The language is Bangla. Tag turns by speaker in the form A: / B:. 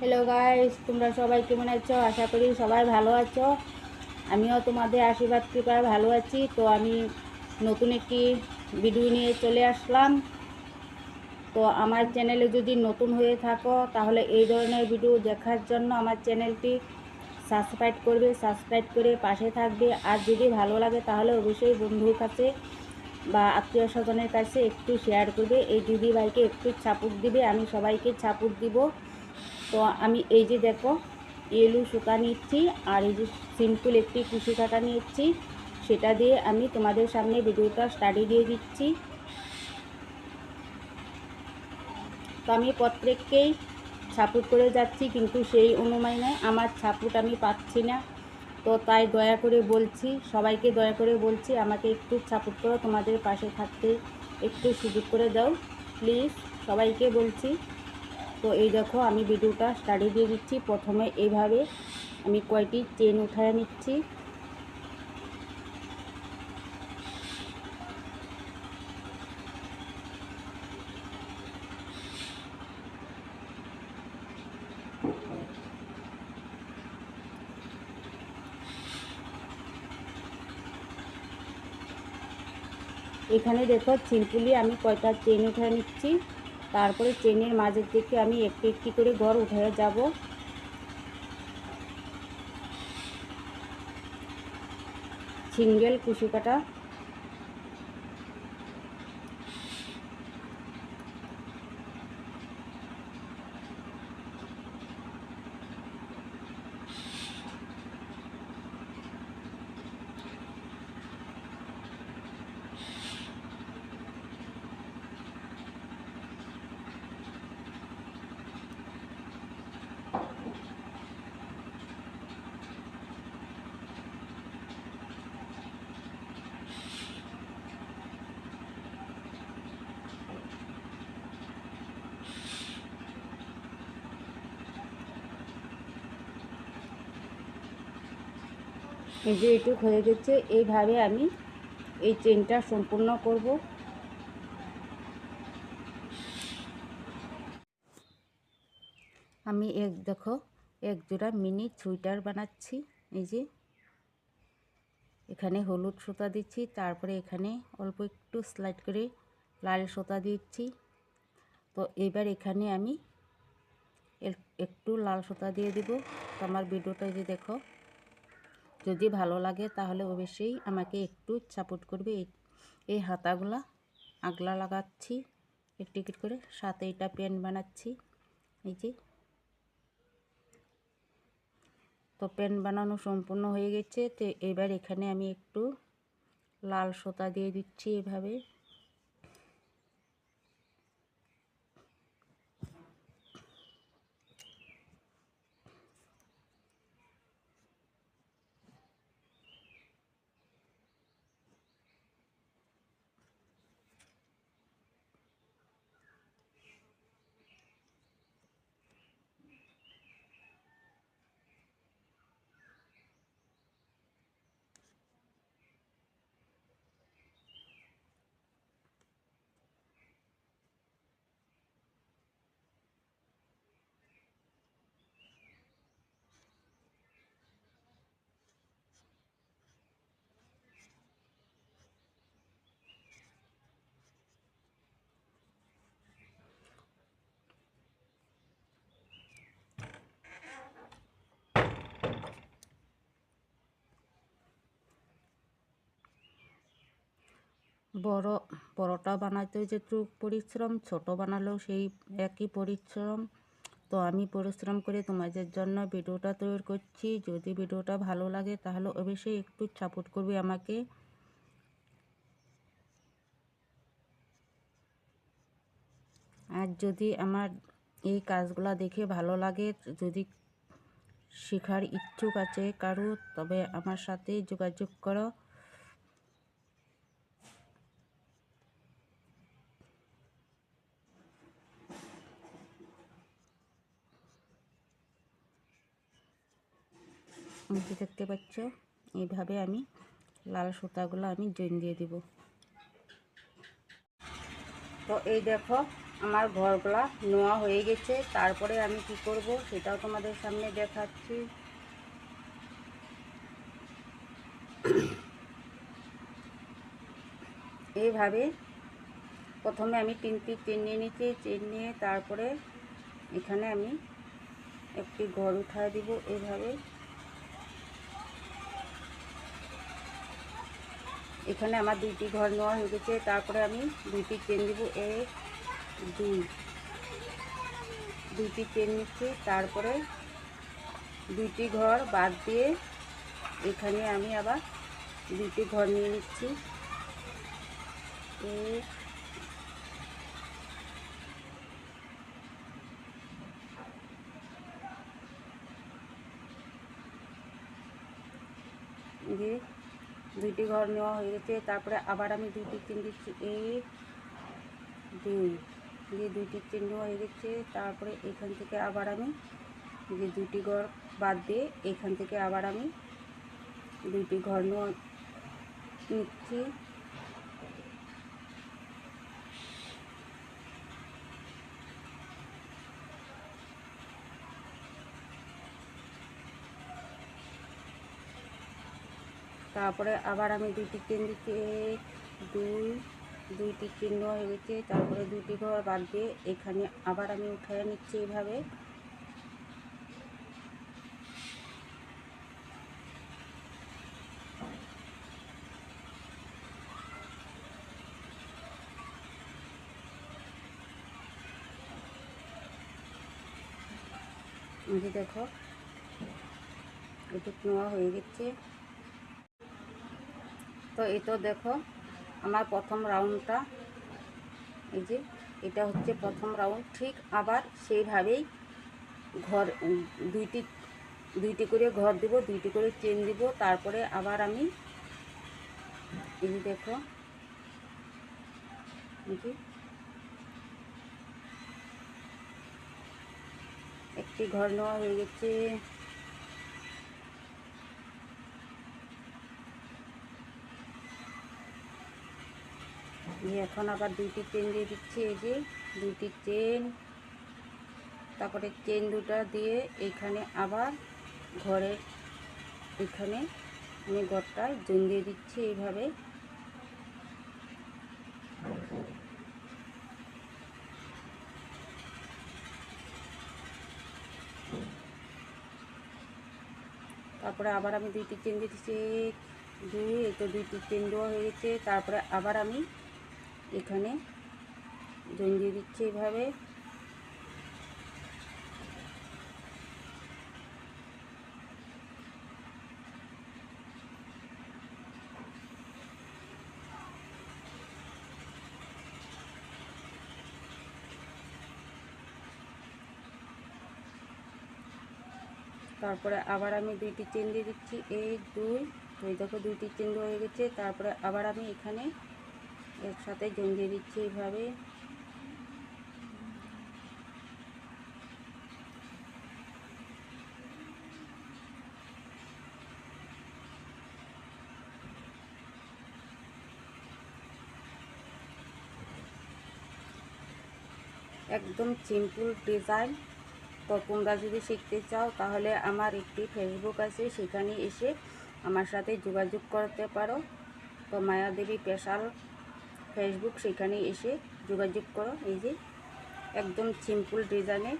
A: হ্যালো গাইস তোমরা সবাই কেমন আছো? আশা করি সবাই ভালো আছো। আমিও তোমাদের আশীর্বাদ, কৃপায় ভালো আছি। তো আমি নতুন একটি ভিডিও নিয়ে চলে আসলাম। তো আমার চ্যানেলে যদি নতুন হয়ে থাকো, তাহলে এই ধরনের ভিডিও দেখার জন্য আমার চ্যানেলটি সাবস্ক্রাইব করবে। সাবস্ক্রাইব করে পাশে থাকবে। আর যদি ভালো লাগে, তাহলে অবশ্যই বন্ধুর কাছে বা আত্মীয় স্বজনের কাছে একটু শেয়ার করবে। এই দিদি ভাইকে একটু ছাপুক দিবে। আমি সবাইকে ছাপুক দিব। তো আমি এই যে দেখো এলু শুকা নিচ্ছি আর এই যে সিম্পল একটি কুশি কাটা নিচ্ছি, সেটা দিয়ে আমি তোমাদের সামনে ভিডিওটা স্টাডি দিয়ে দিচ্ছি। তো আমি প্রত্যেককেই ছাপুট করে যাচ্ছি, কিন্তু সেই অনুমানে আমার ছাপুট আমি পাচ্ছি না। তো তাই দয়া করে বলছি, সবাইকে দয়া করে বলছি, আমাকে একটু ছাপুট করো, তোমাদের পাশে থাকতে একটু সুযোগ করে দাও। প্লিজ সবাইকে বলছি। তো এই দেখো, আমি ভিডিওটা স্টাডি দিয়ে দিচ্ছি। প্রথমে এইভাবে আমি কয়টি চেন উঠায় নিচ্ছি। এখানে দেখো সিম্পলি আমি কয়টা চেন উঠে নিচ্ছি। তারপরে ট্রেনের মাঝের দিকে আমি একটি একটি করে ঘর উঠে যাব। সিঙ্গেল কুশি কাটা এই যে এটুক হয়ে গেছে, এইভাবে আমি এই চেনটা সম্পূর্ণ করব। আমি এক, দেখো, এক জোড়া মিনি সুইটার বানাচ্ছি, এই যে। এখানে হলুদ সুতা দিচ্ছি, তারপরে এখানে অল্প একটু স্লাইড করে লাল সুতা দিচ্ছি। তো এবার এখানে আমি একটু লাল সুতা দিয়ে দিব। তো আমার ভিডিওটা যে দেখো যদি ভালো লাগে, তাহলে অবশ্যই আমাকে একটু সাপোর্ট করবে। এই হাতাগুলা আগলা লাগাচ্ছি, একটু একটু করে। সাথে এটা প্যান্ট বানাচ্ছি, এই যে। তো প্যান্ট বানানো সম্পূর্ণ হয়ে গেছে। তো এবার এখানে আমি একটু লাল সোতা দিয়ে দিচ্ছি এভাবে। বড় বড়টা বানাতেও যেটুকু পরিশ্রম, ছোট বানালেও সেই একই পরিশ্রম। তো আমি পরিশ্রম করে তোমাদের জন্য ভিডিওটা তৈরি করছি। যদি ভিডিওটা ভালো লাগে তাহলে অবশ্যই একটু সাপোর্ট করবে আমাকে। আর যদি আমার এই কাজগুলো দেখে ভালো লাগে, যদি শেখার ইচ্ছুক আছে কারও, তবে আমার সাথে যোগাযোগ করো। নিচে দেখতে পাচ্ছ? এইভাবে আমি লাল সুতাগুলো আমি জয়েন দিয়ে দিব। তো এই দেখো, আমার ঘরগুলা নোয়া হয়ে গেছে। তারপরে আমি কি করব সেটাও তোমাদের সামনে দেখাচ্ছি। এইভাবে প্রথমে আমি তিনটি চেন নিয়ে নিচ্ছি। চেন নিয়ে তারপরে এখানে আমি একটি ঘর উঠায় দিব এইভাবে। এখানে আমার দুইটি ঘর নেওয়া হয়ে গেছে, তারপরে আমি দুইটি চেন দিব। এ, দুই। দুইটি চেন নিচ্ছি, তারপরে দুইটি ঘর বাদ দিয়ে এখানে আমি আবার দুইটি ঘর নিয়ে নিচ্ছি। এক দিয়ে দুইটি ঘর নেওয়া হয়ে গেছে, তারপরে আবার আমি দুইটি চিন দিচ্ছি এক দুই দিয়ে দুইটি নেওয়া হয়ে গেছে, তারপরে এখান থেকে আবার আমি যে দুটি ঘর বাদ দিয়ে এখান থেকে আবার আমি দুইটি ঘর নেওয়া নিচ্ছি। তারপরে আবার আমি দুটি এক দুই দুইটি চেন হয়ে গেছে, তারপরে দুটি ঘর বাদ দিয়ে এখানে আবার আমি উঠিয়ে নিচ্ছি এইভাবে। এই দেখো এটুক নেওয়া হয়ে গেছে। তো তো দেখো আমার প্রথম রাউন্ডটা। এই যে, এটা হচ্ছে প্রথম রাউন্ড। ঠিক আবার সেইভাবেই ঘর, দুইটি দুইটি করে ঘর দিব, দুইটি করে চেন দিব। তারপরে আবার আমি এই যে দেখো যে একটি ঘর নেওয়া হয়ে গেছে। দিয়ে এখন আবার দুইটি চেন দিয়ে দিচ্ছি, এই যে দুইটি চেন তারপরে চেন দুটা দিয়ে এইখানে আবার ঘরের এখানে আমি ঘরটায় জুন দিয়ে দিচ্ছি এইভাবে। তারপরে আবার আমি দুইটি চেন দিতেছি দুই এই তো দুইটি চেন দেওয়া হয়ে গেছে। তারপরে আবার আমি এখানে দিয়ে দিচ্ছি এইভাবে তারপরে আবার আমি দুইটি চেন দিয়ে দিচ্ছি। এক দুই ওই দেখো দুইটি চেন হয়ে গেছে। তারপরে আবার আমি এখানে একসাথে দিয়ে দিচ্ছি এইভাবে। একদম সিম্পল ডিজাইন তো তোমরা যদি শিখতে চাও, তাহলে আমার একটি ফেসবুক আছে, সেখানে এসে আমার সাথে যোগাযোগ করতে পারো। তো মায়াদেবী স্পেশাল ফেসবুক সেখানে এসে যোগাযোগ করো। এই যে একদম সিম্পল ডিজাইনের